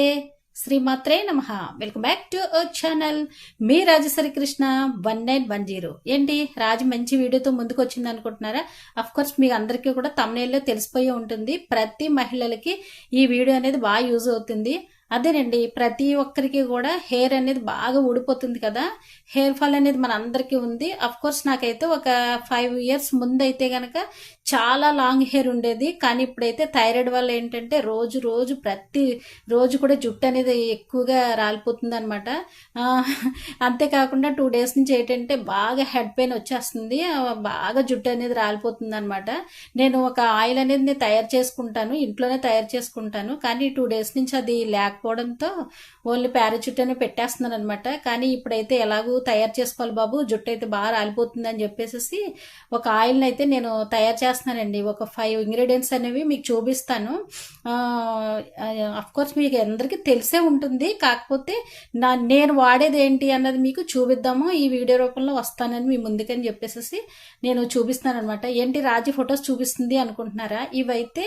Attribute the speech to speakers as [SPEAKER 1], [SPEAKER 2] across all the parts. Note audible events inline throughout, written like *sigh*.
[SPEAKER 1] నమస్తే. శ్రీమాత్రే నమ. Welcome back to our channel me Rajashri Krishna one nine one zero. ఏంటి? రాజు మంచి వీడియోతో ముందుకు వచ్చింది అనుకుంటున్నారా? అఫ్ కోర్స్ మీకు అందరికీ కూడా తమ్నేల్లో తెలిసిపోయి ఉంటుంది. ప్రతి మహిళలకి ఈ వీడియో అనేది బాగా యూజ్ అవుతుంది. అదేనండి ప్రతి ఒక్కరికి కూడా హెయిర్ అనేది బాగా ఊడిపోతుంది కదా. హెయిర్ ఫాల్ అనేది మన అందరికీ ఉంది. అఫ్ కోర్స్ నాకైతే ఒక ఫైవ్ ఇయర్స్ ముందు అయితే గనక చాలా లాంగ్ హెయిర్ ఉండేది. కానీ ఇప్పుడైతే థైరాయిడ్ వల్ల ఏంటంటే రోజు రోజు ప్రతి రోజు కూడా జుట్టు అనేది ఎక్కువగా రాలిపోతుంది అనమాట అంతేకాకుండా టూ డేస్ నుంచి ఏంటంటే బాగా హెడ్ పెయిన్ వచ్చేస్తుంది. బాగా జుట్టు అనేది రాలిపోతుంది అనమాట నేను ఒక ఆయిల్ అనేది నేను తయారు చేసుకుంటాను ఇంట్లోనే తయారు చేసుకుంటాను. కానీ టూ డేస్ నుంచి అది లేకపోవడంతో ఓన్లీ ప్యారాచూట్ అనే పెట్టేస్తున్నాను అనమాట కానీ ఇప్పుడైతే ఎలాగూ తయారు చేసుకోవాలి బాబు జుట్టు అయితే బాగా రాలిపోతుంది అని చెప్పేసి ఒక ఆయిల్ని అయితే నేను తయారు చేస్తున్నానండి. ఒక ఫైవ్ ఇంగ్రీడియంట్స్ అనేవి మీకు చూపిస్తాను. అఫ్ కోర్స్ మీకు అందరికీ తెలిసే ఉంటుంది. కాకపోతే నా నేను వాడేది ఏంటి అన్నది మీకు చూపిద్దాము. ఈ వీడియో రూపంలో వస్తానని మీ ముందుకని చెప్పేసి నేను చూపిస్తాను అనమాట ఏంటి రాజీ ఫొటోస్ చూపిస్తుంది అనుకుంటున్నారా? ఇవైతే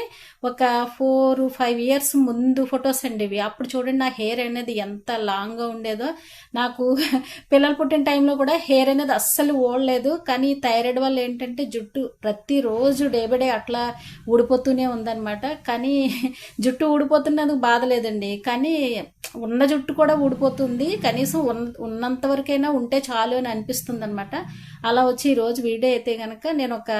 [SPEAKER 1] ఒక ఫోర్ ఫైవ్ ఇయర్స్ ముందు ఫొటోస్ అండి ఇవి. అప్పుడు చూడండి నా హెయిర్ అనేది ఎంత లాంగ్గా ఉండేదో. నాకు *laughs* పిల్లలు పుట్టిన టైంలో కూడా హెయిర్ అనేది అస్సలు ఓడలేదు కానీ థైరాయిడ్ వల్ల ఏంటంటే జుట్టు ప్రతిరోజు డే బై డే అట్లా ఊడిపోతూనే ఉందన్నమాట. కానీ *laughs* జుట్టు ఊడిపోతున్నందుకు బాధ లేదండి. కానీ ఉన్న జుట్టు కూడా ఊడిపోతుంది. కనీసం ఉన్న- ఉన్నంత వరకైనా ఉంటే చాలు అని అనిపిస్తుంది అనమాట అలా వచ్చి ఈరోజు వీడియో అయితే కనుక నేను ఒక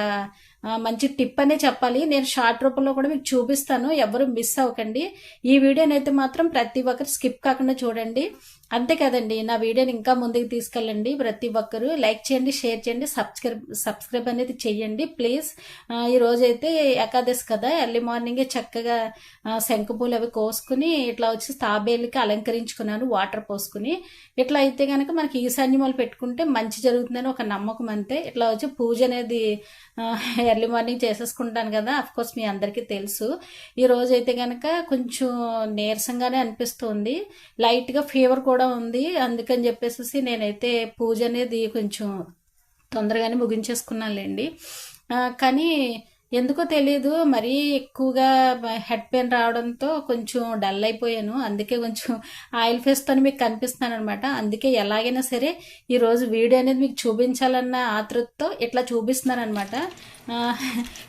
[SPEAKER 1] మంచి టిప్ అనే చెప్పాలి. నేను షార్ట్ రూపంలో కూడా మీకు చూపిస్తాను. ఎవరు మిస్ అవ్వకండి. ఈ వీడియోని అయితే మాత్రం ప్రతి ఒక్కరు స్కిప్ కాకుండా చూడండి. అంతే కదండి నా వీడియోని ఇంకా ముందుకు తీసుకెళ్ళండి. ప్రతి ఒక్కరు లైక్ చేయండి షేర్ చేయండి సబ్స్క్రైబ్ సబ్స్క్రైబ్ అనేది చేయండి ప్లీజ్. ఈ ఏకాదశి కదా. ఎర్లీ మార్నింగే చక్కగా శంఖపూలు శంకుపూలు అవి కోసుకుని ఇట్లా వచ్చి తాబేలుకి అలంకరించుకున్నాను వాటర్ పోసుకుని. ఇట్లా అయితే కనుక మనకి ఈశాన్యమాలు పెట్టుకుంటే మంచి జరుగుతుందని ఒక నమ్మకం అంతే. ఇట్లా వచ్చి పూజ అనేది ఎర్లీ మార్నింగ్ చేసేసుకుంటాను కదా అఫ్ కోర్స్ మీ అందరికీ తెలుసు. ఈ రోజు అయితే కనుక కొంచెం నీరసంగానే అనిపిస్తుంది. లైట్గా ఫీవర్ కూడా ఉంది. అందుకని చెప్పేసి నేనైతే పూజ అనేది కొంచెం తొందరగానే ముగించేసుకున్నానులేండి. లేండి కానీ ఎందుకో తెలియదు మరీ ఎక్కువగా హెడ్ పెయిన్ రావడంతో కొంచెం డల్ అయిపోయాను. అందుకే కొంచెం ఆయిల్ ఫేస్తో మీకు కనిపిస్తున్నాను అనమాట అందుకే ఎలాగైనా సరే ఈరోజు వీడియో అనేది మీకు చూపించాలన్న ఆతృతతో ఇట్లా చూపిస్తున్నాను అనమాట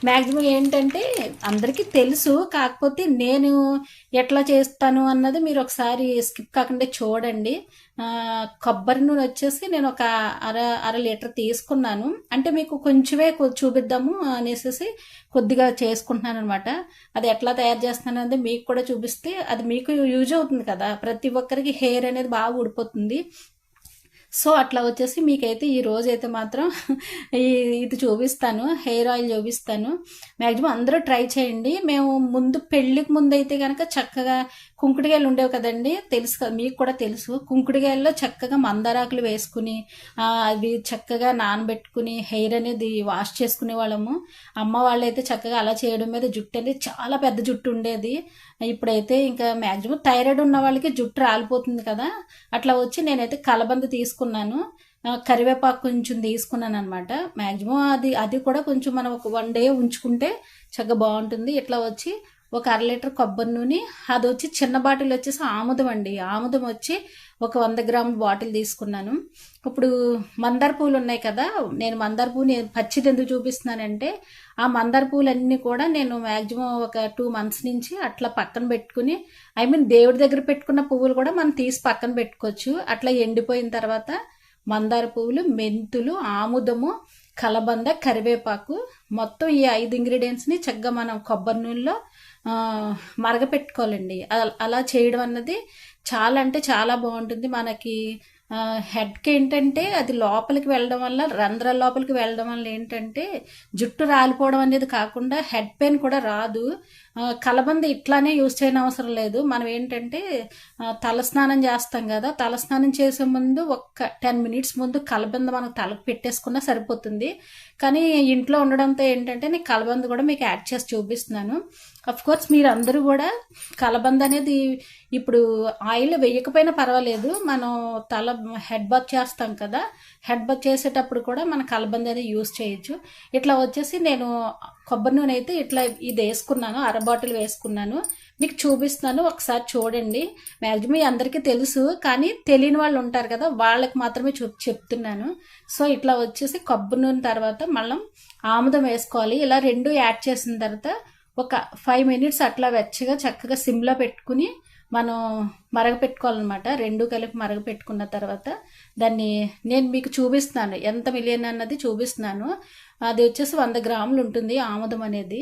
[SPEAKER 1] మ్యాక్సిమం ఏంటంటే అందరికీ తెలుసు కాకపోతే నేను ఎట్లా చేస్తాను అన్నది మీరు ఒకసారి స్కిప్ కాకుండా చూడండి. కొబ్బరి నూనె వచ్చేసి నేను ఒక అర అర లీటర్ తీసుకున్నాను. అంటే మీకు కొంచెమే చూపిద్దాము అనేసి కొద్దిగా చేసుకుంటున్నాను అనమాట అది ఎట్లా తయారు చేస్తున్నాను అనేది మీకు కూడా చూపిస్తే అది మీకు యూజ్ అవుతుంది కదా. ప్రతి ఒక్కరికి హెయిర్ అనేది బాగా ఊడిపోతుంది. సో అట్లా వచ్చేసి మీకైతే ఈ రోజు అయితే మాత్రం ఈ ఇది చూపిస్తాను హెయిర్ ఆయిల్ చూపిస్తాను. మ్యాక్సిమం అందరూ ట్రై చేయండి. మేము ముందు పెళ్ళికి ముందు అయితే కనుక చక్కగా కుంకుడుగాయలు ఉండేవి కదండి. తెలుసు మీకు కూడా తెలుసు. కుంకుడుగాయల్లో చక్కగా మందారాకులు వేసుకుని అవి చక్కగా నానబెట్టుకుని హెయిర్ అనేది వాష్ చేసుకునే వాళ్ళము. అమ్మ వాళ్ళైతే చక్కగా అలా చేయడం మీద జుట్టు అనేది చాలా పెద్ద జుట్టు ఉండేది. ఇప్పుడైతే ఇంకా మ్యాక్సిమం థైరాయిడ్ ఉన్న వాళ్ళకి జుట్టు రాలిపోతుంది కదా. అట్లా వచ్చి నేనైతే కలబంద తీసుకున్నాను. కరివేపాకు కొంచెం తీసుకున్నాను అనమాట మ్యాక్సిమం అది అది కూడా కొంచెం మనం ఒక వన్ డే ఉంచుకుంటే చక్కగా బాగుంటుంది. ఇట్లా వచ్చి ఒక అర లీటర్ కొబ్బరి నూనె అది వచ్చి చిన్న బాటిల్ వచ్చేసి ఆముదం అండి. ఆముదం వచ్చి ఒక వంద గ్రాముల బాటిల్ తీసుకున్నాను. ఇప్పుడు మందార పూలు ఉన్నాయి కదా నేను మందార పూలు నేను పచ్చిది ఎందుకు చూపిస్తున్నానంటే ఆ మందార పూలన్నీ కూడా నేను మ్యాక్సిమం ఒక టూ మంత్స్ నుంచి అట్లా పక్కన పెట్టుకుని ఐ మీన్ దేవుడి దగ్గర పెట్టుకున్న పువ్వులు కూడా మనం తీసి పక్కన పెట్టుకోవచ్చు. అట్లా ఎండిపోయిన తర్వాత మందార పువ్వులు మెంతులు ఆముదము కలబంద కరివేపాకు మొత్తం ఈ ఐదు ఇంగ్రీడియంట్స్ని చక్కగా మనం కొబ్బరి నూనెలో మరగపెట్టుకోవాలండి. అలా చేయడం అన్నది చాలా అంటే చాలా బాగుంటుంది. మనకి హెడ్కి ఏంటంటే అది లోపలికి వెళ్ళడం వల్ల రంధ్రాల లోపలికి వెళ్ళడం వల్ల ఏంటంటే జుట్టు రాలిపోవడం అనేది కాకుండా హెడ్ పెయిన్ కూడా రాదు. కలబంద ఇట్లానే యూజ్ చేయని అవసరం లేదు. మనం ఏంటంటే తలస్నానం చేస్తాం కదా తలస్నానం చేసే ముందు ఒక్క టెన్ మినిట్స్ ముందు కలబంద మనం తలకు పెట్టేసుకున్నా సరిపోతుంది. కానీ ఇంట్లో ఉండడంతో ఏంటంటే నేను కలబంద కూడా మీకు యాడ్ చేసి చూపిస్తున్నాను. అఫ్ కోర్స్ మీరు అందరూ కూడా కలబంద అనేది ఇప్పుడు ఆయిల్ వేయకపోయినా పర్వాలేదు. మనం తల హెడ్ బాత్ చేస్తాం కదా హెడ్ బాత్ చేసేటప్పుడు కూడా మన కలబంద అనేది యూస్ చేయొచ్చు. ఇట్లా వచ్చేసి నేను కొబ్బరి నూనె అయితే ఇట్లా ఇది వేసుకున్నాను అర బాటిల్ వేసుకున్నాను. మీకు చూపిస్తున్నాను ఒకసారి చూడండి. మ్యాక్సిమం అందరికీ తెలుసు కానీ తెలియని వాళ్ళు ఉంటారు కదా వాళ్ళకి మాత్రమే చూ చెప్తున్నాను. సో ఇట్లా వచ్చేసి కొబ్బరి నూనె తర్వాత మళ్ళీ ఆముదం వేసుకోవాలి. ఇలా రెండు యాడ్ చేసిన తర్వాత ఒక ఫైవ్ మినిట్స్ అట్లా వెచ్చగా చక్కగా సిమ్లో పెట్టుకుని మనం మరగపెట్టుకోవాలన్నమాట. రెండు కలిపి మరగపెట్టుకున్న తర్వాత దాన్ని నేను మీకు చూపిస్తున్నాను. ఎంత మిలియన్ అన్నది చూపిస్తున్నాను. అది వచ్చేసి వంద గ్రాములు ఉంటుంది ఆముదం అనేది.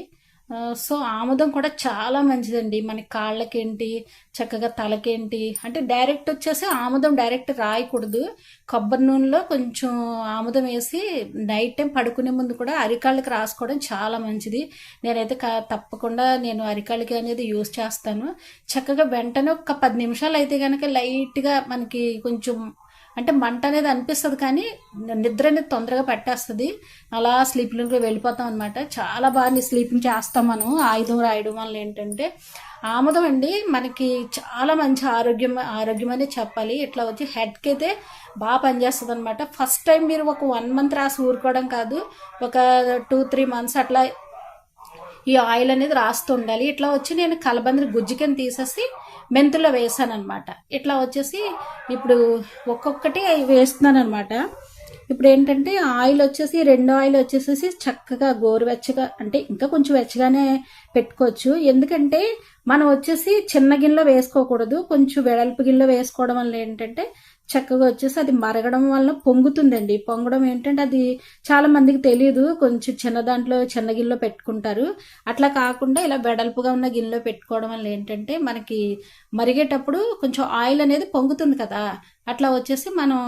[SPEAKER 1] సో ఆముదం కూడా చాలా మంచిదండి. మన కాళ్ళకేంటి చక్కగా తలకేంటి అంటే డైరెక్ట్ వచ్చేసి ఆముదం డైరెక్ట్ రాయకూడదు. కొబ్బరి నూనెలో కొంచెం ఆముదం వేసి నైట్ టైం పడుకునే ముందు కూడా అరికాళ్ళకి రాసుకోవడం చాలా మంచిది. నేనైతే క- తప్పకుండా నేను అరికాళ్ళకి అనేది యూస్ చేస్తాను. చక్కగా వెంటనే ఒక పది నిమిషాలు అయితే కనుక లైట్గా మనకి కొంచెం అంటే మంట అనేది అనిపిస్తుంది కానీ నిద్ర అనేది తొందరగా పట్టేస్తుంది. అలా స్లీపింగ్లో వెళ్ళిపోతాం అనమాట చాలా బాగా స్లీపింగ్ చేస్తాం మనం. ఆయుధం రాయడం వల్ల ఏంటంటే ఆముదం అండి మనకి చాలా మంచి ఆరోగ్యం ఆరోగ్యం అనే చెప్పాలి. ఇట్లా వచ్చి హెడ్కి అయితే బాగా పనిచేస్తుంది అనమాట ఫస్ట్ టైం మీరు ఒక వన్ మంత్ రాసి ఊరుకోవడం కాదు. ఒక టూ త్రీ మంత్స్ అట్లా ఈ ఆయిల్ అనేది రాస్తూ ఉండాలి. ఇట్లా వచ్చి నేను కలబందరి గుజ్జుకని తీసేసి మెంతులో వేసాను అనమాట ఇట్లా వచ్చేసి ఇప్పుడు ఒక్కొక్కటి వేస్తున్నాను అనమాట ఇప్పుడు ఏంటంటే ఆయిల్ వచ్చేసి రెండు ఆయిల్ వచ్చేసేసి చక్కగా గోరువెచ్చగా అంటే ఇంకా కొంచెం వెచ్చగానే పెట్టుకోవచ్చు. ఎందుకంటే మనం వచ్చేసి చిన్న గిన్నెలో వేసుకోకూడదు. కొంచెం వెడల్పు గిన్నెలో వేసుకోవడం వల్ల ఏంటంటే చక్కగా వచ్చేసి అది మరగడం వల్ల పొంగుతుందండి. పొంగడం ఏంటంటే అది చాలా మందికి తెలియదు కొంచెం చిన్న దాంట్లో చిన్న గిన్నెలో పెట్టుకుంటారు. అట్లా కాకుండా ఇలా వెడల్పుగా ఉన్న గిన్నెలో పెట్టుకోవడం వల్ల ఏంటంటే మనకి మరిగేటప్పుడు కొంచెం ఆయిల్ అనేది పొంగుతుంది కదా. అట్లా వచ్చేసి మనం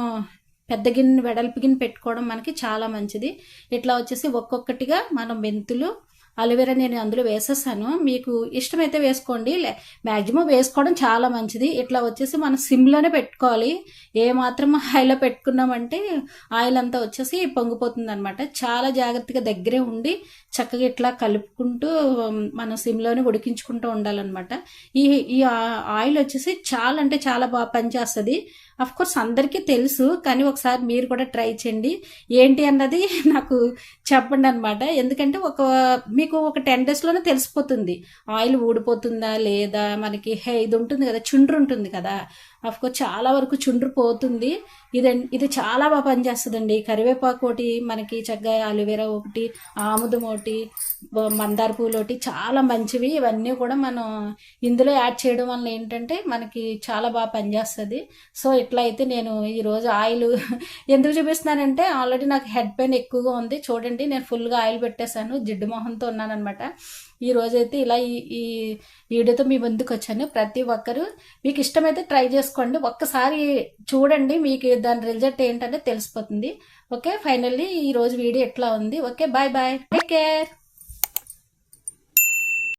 [SPEAKER 1] పెద్ద గిన్నె వెడల్పు గిన్నె పెట్టుకోవడం మనకి చాలా మంచిది. ఇట్లా వచ్చేసి ఒక్కొక్కటిగా మనం మెంతులు అలోవెరా నేను అందులో వేసేసాను. మీకు ఇష్టమైతే వేసుకోండి. మ్యాక్సిమం వేసుకోవడం చాలా మంచిది. ఇట్లా వచ్చేసి మనం సిమ్లోనే పెట్టుకోవాలి. ఏ మాత్రం హైలో పెట్టుకున్నామంటే ఆయిల్ అంతా వచ్చేసి పొంగిపోతుంది అనమాట చాలా జాగ్రత్తగా దగ్గరే ఉండి చక్కగా ఇట్లా కలుపుకుంటూ మనం సిమ్లోనే ఉడికించుకుంటూ ఉండాలన్నమాట. ఈ ఈ ఆయిల్ వచ్చేసి చాలా అంటే చాలా బాగా పనిచేస్తుంది. అఫ్ కోర్స్ అందరికీ తెలుసు కానీ ఒకసారి మీరు కూడా ట్రై చేయండి. ఏంటి అన్నది *laughs* నాకు చెప్పండి అనమాట ఎందుకంటే ఒక మీకు ఒక టెన్ డేస్లోనే తెలిసిపోతుంది. ఆయిల్ ఊడిపోతుందా లేదా? మనకి హే ఇది ఉంటుంది కదా చుండ్రు ఉంటుంది కదా. కోర్స్ చాలా వరకు చుండ్రు పోతుంది. ఇది ఇది చాలా బాగా పనిచేస్తుందండి. కరివేపాకు ఒకటి మనకి చక్కగా అలోవెరా ఒకటి ఆముదం ఒకటి మందార పూలు ఒకటి చాలా మంచివి. ఇవన్నీ కూడా మనం ఇందులో యాడ్ చేయడం వల్ల ఏంటంటే మనకి చాలా బాగా పనిచేస్తుంది. సో ఇట్లా అయితే నేను ఈరోజు ఆయిల్ *laughs* ఎందుకు చూపిస్తున్నానంటే ఆల్రెడీ నాకు హెడ్ పెయిన్ ఎక్కువగా ఉంది. చూడండి నేను ఫుల్గా ఆయిల్ పెట్టేశాను. జిడ్డు మొహంతో ఉన్నానమాట ఈ రోజైతే ఇలా ఈ ఈ వీడియోతో మీ ముందుకు వచ్చాను. ప్రతి ఒక్కరు మీకు ఇష్టమైతే ట్రై చేసుకోండి. ఒక్కసారి చూడండి మీకు దాని రిజల్ట్ ఏంటనే తెలిసిపోతుంది. ఓకే ఫైనల్లీ ఈ రోజు వీడియో ఎట్లా ఉంది? Okay bye bye. Take care.